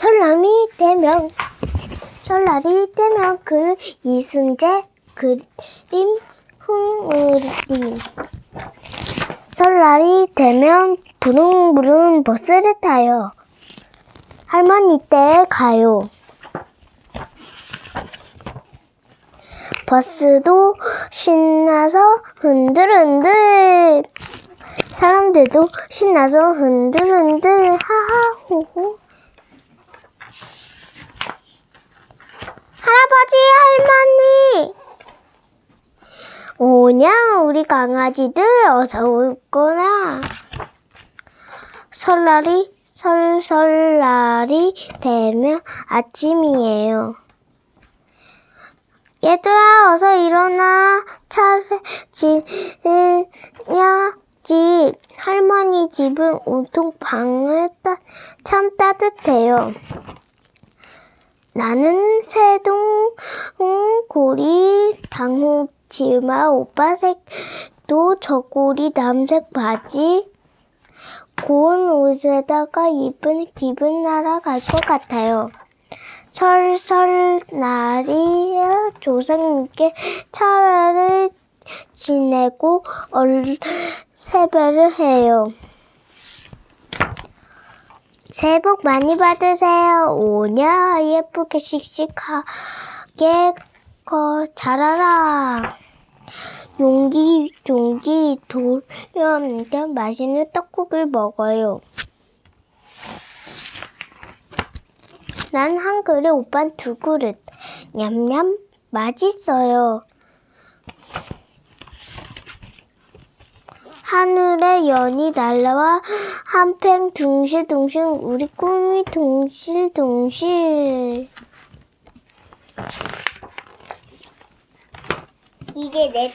설날이 되면 설날이 되면 그 이순재 그림 흥으리 설날이 되면 부릉부릉 버스를 타요. 할머니 댁에 가요. 버스도 신나서 흔들흔들 사람들도 신나서 흔들흔들 하하호호 할아버지 할머니. 오냐 우리 강아지들 어서 올거나. 설날이 설설날이 되면 아침이에요. 얘들아 어서 일어나. 차례 지냐지 할머니 집은 온통 방을 따, 참 따뜻해요. 나는 새동 고리 당호 치마 오빠색도 저고리 남색 바지 고운 옷에다가 입은 기분 날아갈 것 같아요. 설설 날이 조상님께 철회를 지내고 얼 세배를 해요. 새해 복 많이 받으세요. 오냐 예쁘게 씩씩하게 거 자라라. 용기 용기 돌려면 맛있는 떡국을 먹어요. 난 한 그릇, 오빤 두 그릇. 냠냠 맛있어요. 하늘에 연이 날라와 한팽 둥실둥실 우리 꿈이 동실동실. 이게 내